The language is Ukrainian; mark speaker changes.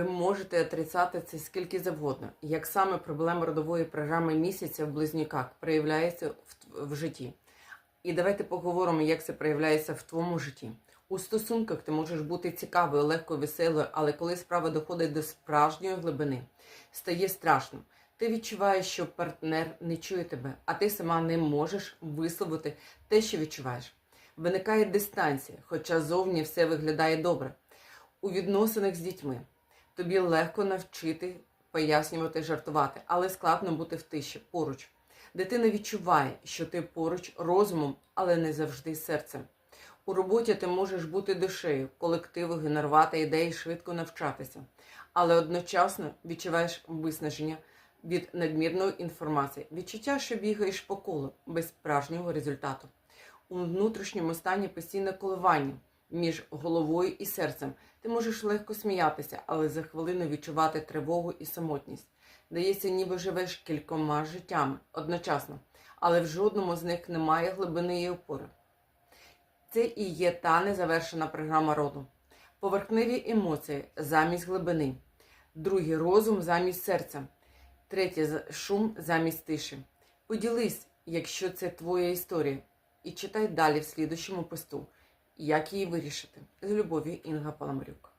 Speaker 1: Ви можете отрицати це скільки завгодно, як саме проблема родової програми місяця в близнюках проявляється в, в житті. І давайте поговоримо, як це проявляється в твоєму житті. У стосунках ти можеш бути цікавою, легко веселою, але коли справа доходить до справжньої глибини, стає страшно. Ти відчуваєш, що партнер не чує тебе, а ти сама не можеш висловити те, що відчуваєш. Виникає дистанція, хоча зовні все виглядає добре. У відносинах з дітьми тобі легко навчити пояснювати, жартувати, але складно бути в тиші поруч. Дитина відчуває, що ти поруч розумом, але не завжди серцем. У роботі ти можеш бути душею, колективу, генерувати ідеї, швидко навчатися, але одночасно відчуваєш виснаження від надмірної інформації, відчуття, що бігаєш по колу без справжнього результату. У внутрішньому стані постійне коливання між головою і серцем. Ти можеш легко сміятися, але за хвилину відчувати тривогу і самотність. Дається, ніби живеш кількома життями одночасно, але в жодному з них немає глибини і опори. Це і є та незавершена програма роду. Поверхневі емоції замість глибини, другий розум замість серця, третє шум замість тиші. Поділись, якщо це твоя історія, і читай далі в слідущому посту, як її вирішити. З любов'ю Інга Паламарюк.